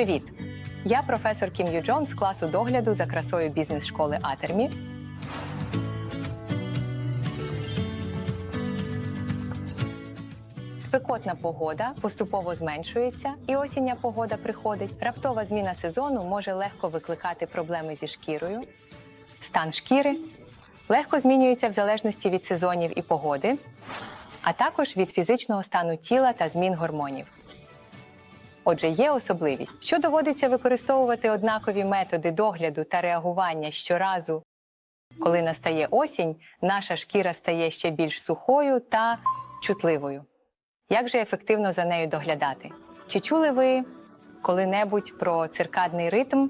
Привіт! Я професор Кім Ю Джон з класу догляду за красою бізнес-школи Атермі. Спекотна погода поступово зменшується, і осіння погода приходить. Раптова зміна сезону може легко викликати проблеми зі шкірою. Стан шкіри легко змінюється в залежності від сезонів і погоди, а також від фізичного стану тіла та змін гормонів. Отже, є особливість, що доводиться використовувати однакові методи догляду та реагування щоразу, коли настає осінь, наша шкіра стає ще більш сухою та чутливою. Як же ефективно за нею доглядати? Чи чули ви коли-небудь про циркадний ритм?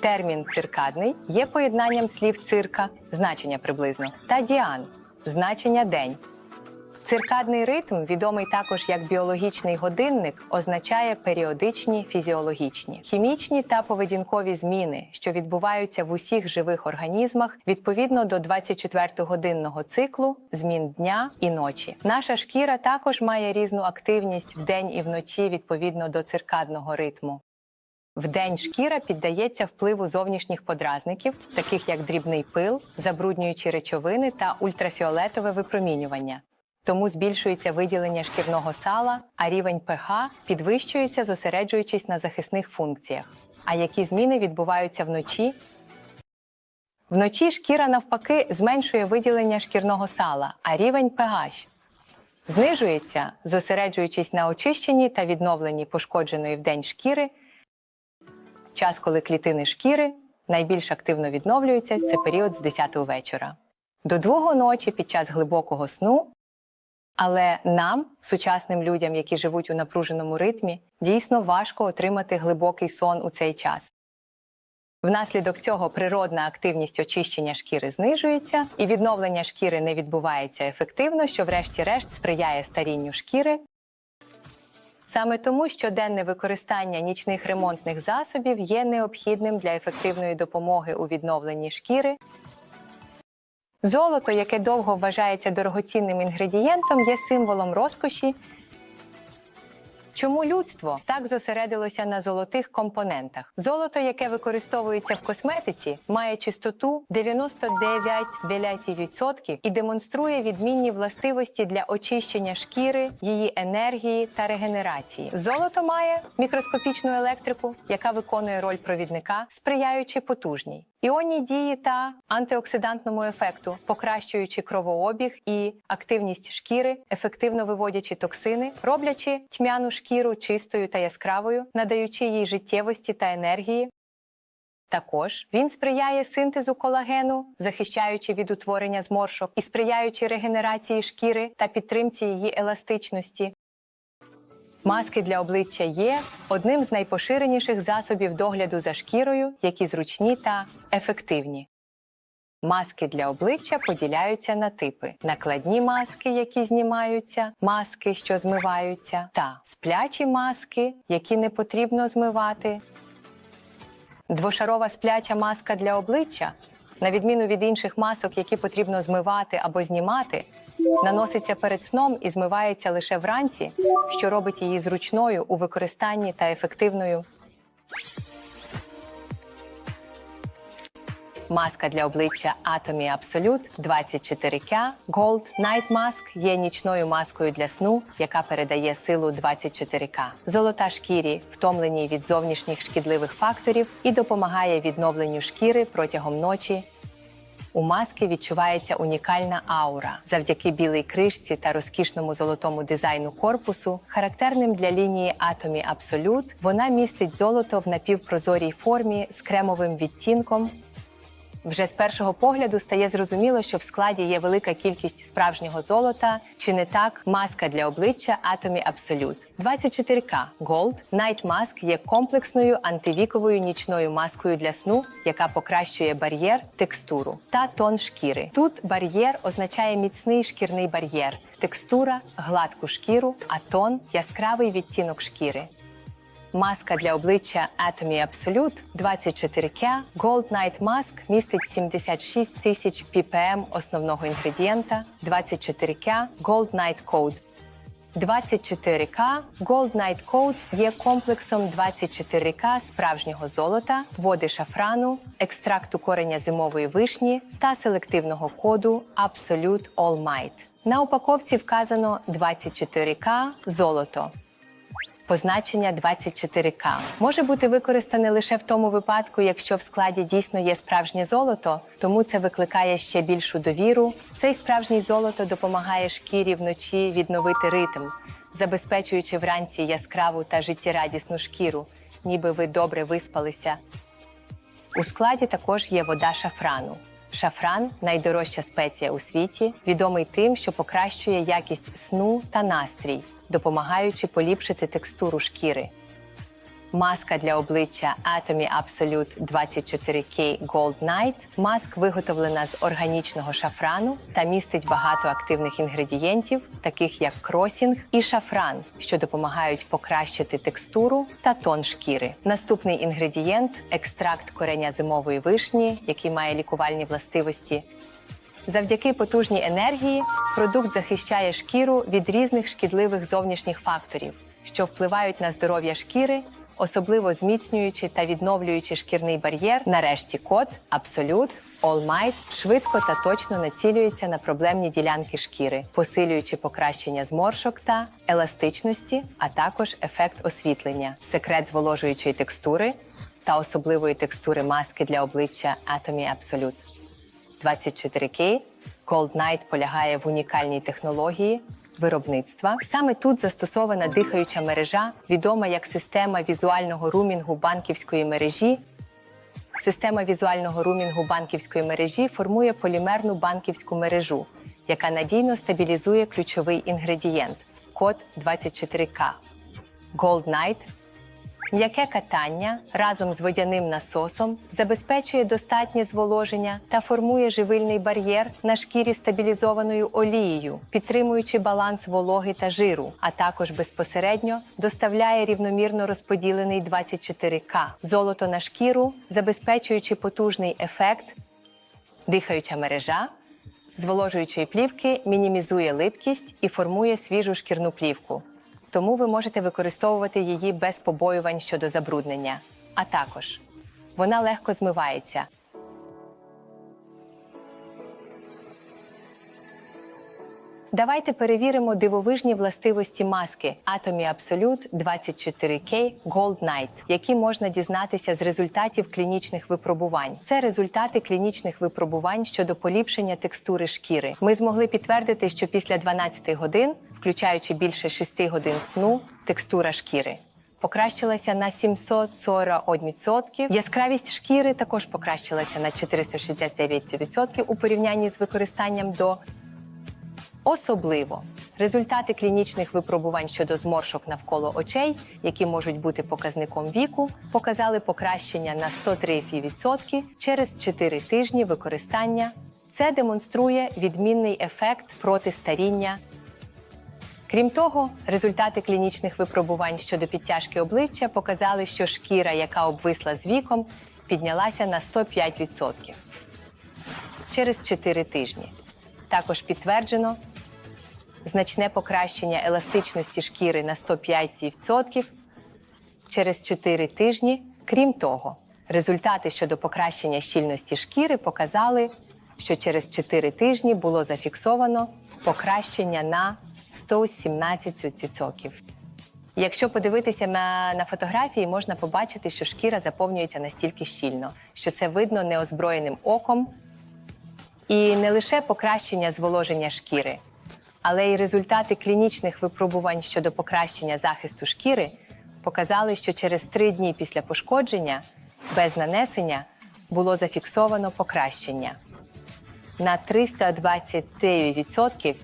Термін циркадний є поєднанням слів цирка, значення приблизно, та діан, значення день. Циркадний ритм, відомий також як біологічний годинник, означає періодичні фізіологічні, хімічні та поведінкові зміни, що відбуваються в усіх живих організмах відповідно до 24-годинного циклу змін дня і ночі. Наша шкіра також має різну активність вдень і вночі відповідно до циркадного ритму. Вдень шкіра піддається впливу зовнішніх подразників, таких як дрібний пил, забруднюючі речовини та ультрафіолетове випромінювання. Тому збільшується виділення шкірного сала, а рівень pH підвищується, зосереджуючись на захисних функціях. А які зміни відбуваються вночі? Вночі шкіра навпаки зменшує виділення шкірного сала, а рівень pH знижується, зосереджуючись на очищенні та відновленні пошкодженої вдень шкіри. Час, коли клітини шкіри найбільш активно відновлюються, це період з 10 вечора. До другої ночі під час глибокого сну але нам, сучасним людям, які живуть у напруженому ритмі, дійсно важко отримати глибокий сон у цей час. Внаслідок цього природна активність очищення шкіри знижується, і відновлення шкіри не відбувається ефективно, що, врешті-решт, сприяє старінню шкіри. Саме тому щоденне використання нічних ремонтних засобів є необхідним для ефективної допомоги у відновленні шкіри. Золото, яке довго вважається дорогоцінним інгредієнтом, є символом розкоші. Чому людство так зосередилося на золотих компонентах? Золото, яке використовується в косметиці, має чистоту 99,9% і демонструє відмінні властивості для очищення шкіри, її енергії та регенерації. Золото має мікроскопічну електрику, яка виконує роль провідника, сприяючи потужній. Іонній дії та антиоксидантному ефекту, покращуючи кровообіг і активність шкіри, ефективно виводячи токсини, роблячи тьмяну шкіру чистою та яскравою, надаючи їй життєвості та енергії. Також він сприяє синтезу колагену, захищаючи від утворення зморшок і сприяючи регенерації шкіри та підтримці її еластичності. Маски для обличчя є одним з найпоширеніших засобів догляду за шкірою, які зручні та ефективні. Маски для обличчя поділяються на типи: накладні маски, які знімаються, маски, що змиваються, та сплячі маски, які не потрібно змивати. Двошарова спляча маска для обличчя, на відміну від інших масок, які потрібно змивати або знімати, наноситься перед сном і змивається лише вранці, що робить її зручною у використанні та ефективною. Маска для обличчя Atomy Absolute 24K Gold Night Mask є нічною маскою для сну, яка передає силу 24K. Золота шкірі, втомленій від зовнішніх шкідливих факторів, і допомагає відновленню шкіри протягом ночі. У маски відчувається унікальна аура завдяки білій кришці та розкішному золотому дизайну корпусу, характерним для лінії Atomy Absolute, вона містить золото в напівпрозорій формі з кремовим відтінком. Вже з першого погляду стає зрозуміло, що в складі є велика кількість справжнього золота, чи не так маска для обличчя Atomy Absolute. 24K Gold Night Mask є комплексною антивіковою нічною маскою для сну, яка покращує бар'єр, текстуру та тон шкіри. Тут бар'єр означає міцний шкірний бар'єр, текстура гладку шкіру, а тон яскравий відтінок шкіри. Маска для обличчя Atomy Absolute 24K Gold Night Mask містить 76 тисяч ppm основного інгредієнта 24K Gold Night Code. 24K Gold Night Coat є комплексом 24К справжнього золота, води шафрану, екстракту кореня зимової вишні та селективного коду Absolute All Might. На упаковці вказано 24К золото. Позначення 24К може бути використане лише в тому випадку, якщо в складі дійсно є справжнє золото, тому це викликає ще більшу довіру. Цей справжній золото допомагає шкірі вночі відновити ритм, забезпечуючи вранці яскраву та життєрадісну шкіру, ніби ви добре виспалися. У складі також є вода шафрану. Шафран найдорожча спеція у світі, відомий тим, що покращує якість сну та настрій, допомагаючи поліпшити текстуру шкіри. Маска для обличчя Atomy Absolute 24K Gold Night. Маск виготовлена з органічного шафрану та містить багато активних інгредієнтів, таких як кросінг і шафран, що допомагають покращити текстуру та тон шкіри. Наступний інгредієнт екстракт кореня зимової вишні, який має лікувальні властивості. Завдяки потужній енергії продукт захищає шкіру від різних шкідливих зовнішніх факторів, що впливають на здоров'я шкіри, особливо зміцнюючи та відновлюючи шкірний бар'єр. Нарешті код Absolute All Might швидко та точно націлюється на проблемні ділянки шкіри, посилюючи покращення зморшок та еластичності, а також ефект освітлення, секрет зволожуючої текстури та особливої текстури маски для обличчя Atomy Absolute. 24K Gold Night полягає в унікальній технології виробництва. Саме тут застосована дихаюча мережа, відома як система візуального румінгу банківської мережі. Система візуального румінгу банківської мережі формує полімерну банківську мережу, яка надійно стабілізує ключовий інгредієнт код 24К. Gold Night М'яке катання разом з водяним насосом забезпечує достатнє зволоження та формує живильний бар'єр на шкірі стабілізованою олією, підтримуючи баланс вологи та жиру, а також безпосередньо доставляє рівномірно розподілений 24К золото на шкіру, забезпечуючи потужний ефект, дихаюча мережа. Зволожуючої плівки мінімізує липкість і формує свіжу шкірну плівку тому ви можете використовувати її без побоювань щодо забруднення. А також вона легко змивається. Давайте перевіримо дивовижні властивості маски Atomy Absolute 24K Gold Night, які можна дізнатися з результатів клінічних випробувань. Це результати клінічних випробувань щодо поліпшення текстури шкіри. Ми змогли підтвердити, що після 12 годин, включаючи більше 6 годин сну, текстура шкіри. Покращилася на 741%. Яскравість шкіри також покращилася на 469% у порівнянні з використанням до Особливо результати клінічних випробувань щодо зморшок навколо очей, які можуть бути показником віку, показали покращення на 103% через 4 тижні використання. Це демонструє відмінний ефект проти старіння. Крім того, результати клінічних випробувань щодо підтяжки обличчя показали, що шкіра, яка обвисла з віком, піднялася на 105% через 4 тижні. Також підтверджено значне покращення еластичності шкіри на 105% через 4 тижні. Крім того, результати щодо покращення щільності шкіри показали, що через 4 тижні було зафіксовано покращення на 117%. Якщо подивитися на, на фотографії, можна побачити, що шкіра заповнюється настільки щільно, що це видно неозброєним оком. І не лише покращення зволоження шкіри, але й результати клінічних випробувань щодо покращення захисту шкіри показали, що через три дні після пошкодження без нанесення було зафіксовано покращення на 329%.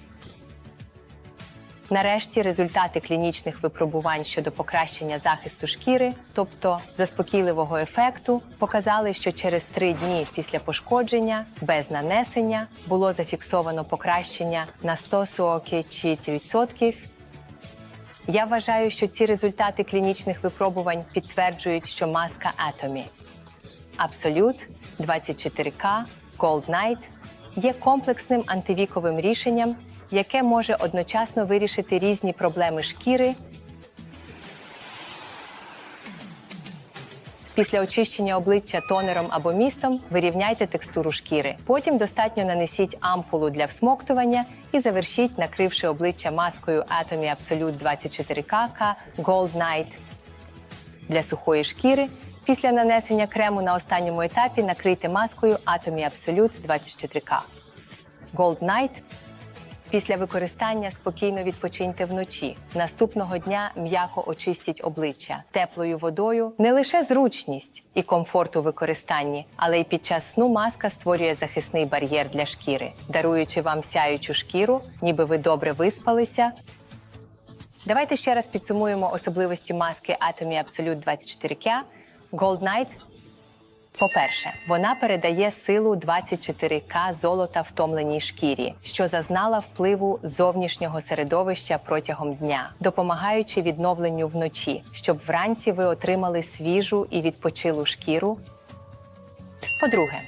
Нарешті результати клінічних випробувань щодо покращення захисту шкіри, тобто заспокійливого ефекту, показали, що через три дні після пошкодження без нанесення було зафіксовано покращення на 146%. Я вважаю, що ці результати клінічних випробувань підтверджують, що маска Atomy Absolute 24K Gold Night є комплексним антивіковим рішенням яке може одночасно вирішити різні проблеми шкіри. Після очищення обличчя тонером або містом вирівняйте текстуру шкіри. Потім достатньо нанесіть ампулу для всмоктування і завершіть, накривши обличчя маскою Atomy Absolute 24K Gold Night для сухої шкіри. Після нанесення крему на останньому етапі накрийте маскою Atomy Absolute 24K. Gold Night Після використання спокійно відпочиньте вночі. Наступного дня м'яко очистіть обличчя теплою водою. Не лише зручність і комфорт у використанні, але й під час сну маска створює захисний бар'єр для шкіри, даруючи вам сяючу шкіру, ніби ви добре виспалися. Давайте ще раз підсумуємо особливості маски Atomy Absolute 24K Gold Night по-перше, вона передає силу 24К золота втомленій шкірі, що зазнала впливу зовнішнього середовища протягом дня, допомагаючи відновленню вночі, щоб вранці ви отримали свіжу і відпочилу шкіру. По-друге,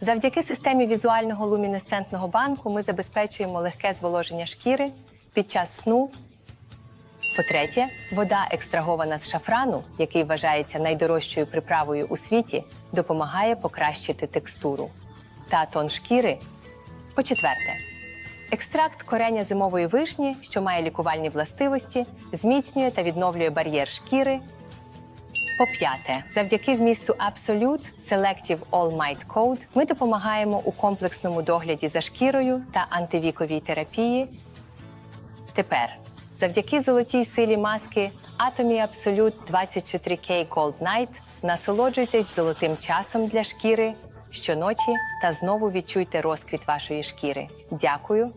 завдяки системі візуального лумінесцентного банку ми забезпечуємо легке зволоження шкіри під час сну по-третє, вода, екстрагована з шафрану, який вважається найдорожчою приправою у світі, допомагає покращити текстуру та тон шкіри. По-четверте, екстракт кореня зимової вишні, що має лікувальні властивості, зміцнює та відновлює бар'єр шкіри. По-п'яте, завдяки вмісту Absolute Selective All Might Code ми допомагаємо у комплексному догляді за шкірою та антивіковій терапії. Тепер, завдяки золотій силі маски Atomy Absolute 24K Cold Night насолоджуйтесь золотим часом для шкіри щоночі та знову відчуйте розквіт вашої шкіри. Дякую